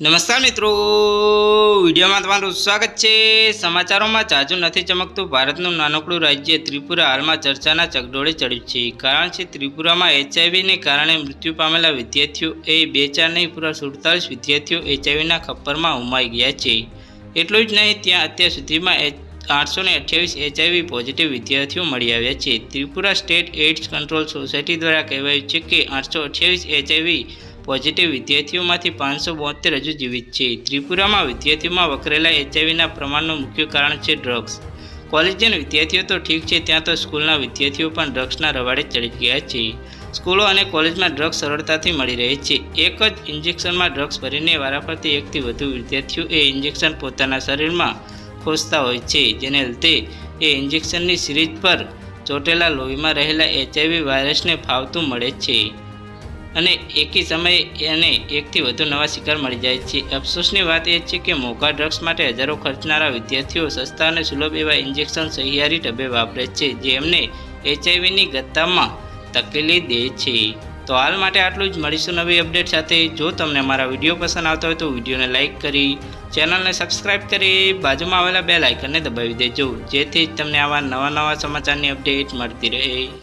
નમસ્કાર મિત્રો. વિડીયોમાં તમારું સ્વાગત છે. સમાચારોમાં જાજુ નથી ચમકતું. ભારતનું નાનકડું રાજ્ય ત્રિપુરા હાલમાં ચર્ચાના ચકડોળે ચડ્યું છે. કારણ છે ત્રિપુરામાં એચઆઈવીને કારણે મૃત્યુ પામેલા વિદ્યાર્થીઓ એ બે ચાર નહીં, પૂરા સુડતાલીસ વિદ્યાર્થીઓ એચઆઈવીના ખપ્પરમાં ઉમાઈ ગયા છે. એટલું જ નહીં, ત્યાં અત્યાર સુધીમાં આઠસો ને અઠ્યાવીસ એચઆઈવી પોઝિટિવ વિદ્યાર્થીઓ મળી આવ્યા છે. Tripura state AIDS control society દ્વારા કહેવાયું છે કે આઠસો અઠ્યાવીસ એચઆઈવી પોઝિટિવ વિદ્યાર્થીઓમાંથી પાંચસો બોતેર હજુ જીવિત છે. ત્રિપુરામાં વિદ્યાર્થીઓમાં વકરેલા એચઆઈવીના પ્રમાણનું મુખ્ય કારણ છે ડ્રગ્સ કોલેજના વિદ્યાર્થીઓ તો ઠીક છે, ત્યાં તો સ્કૂલના વિદ્યાર્થીઓ પણ ડ્રગ્સના રવાડે ચડી ગયા છે. સ્કૂલો અને કોલેજમાં ડ્રગ્સ સરળતાથી મળી રહે છે. એક જ ઇન્જેક્શનમાં ડ્રગ્સ ભરીને વારાફરતી એકથી વધુ વિદ્યાર્થીઓ એ ઇન્જેક્શન પોતાના શરીરમાં ખોસતા હોય છે. જેને લીધે એ ઇન્જેક્શનની સિરીઝ પર ચોટેલા લોહીમાં રહેલા એચઆઈવી વાયરસને ફાવતું મળે છે. અને એકી સમયે એને એકથી વધુ નવા શિકાર મળી જાય છે. અફસોસની વાત એ છે કે મોંઘા ડ્રગ્સ માટે હજારો ખર્ચનારા વિદ્યાર્થીઓ સસ્તા અને સુલભ એવા ઇન્જેક્શન સહિયારી ઢબે વાપરે છે, જે એમને એચઆઈવીની ગત્તામાં તકેલી દે છે. તો હાલ માટે આટલું જ. મળીશું નવી અપડેટ સાથે. જો તમને અમારા વીડિયો પસંદ આવતો હોય તો વિડીયોને લાઇક કરી, ચેનલને સબસ્ક્રાઇબ કરી, બાજુમાં આવેલા બે લાઇકનને દબાવી દેજો. જેથી તમને આવા નવા નવા સમાચારની અપડેટ મળતી રહે.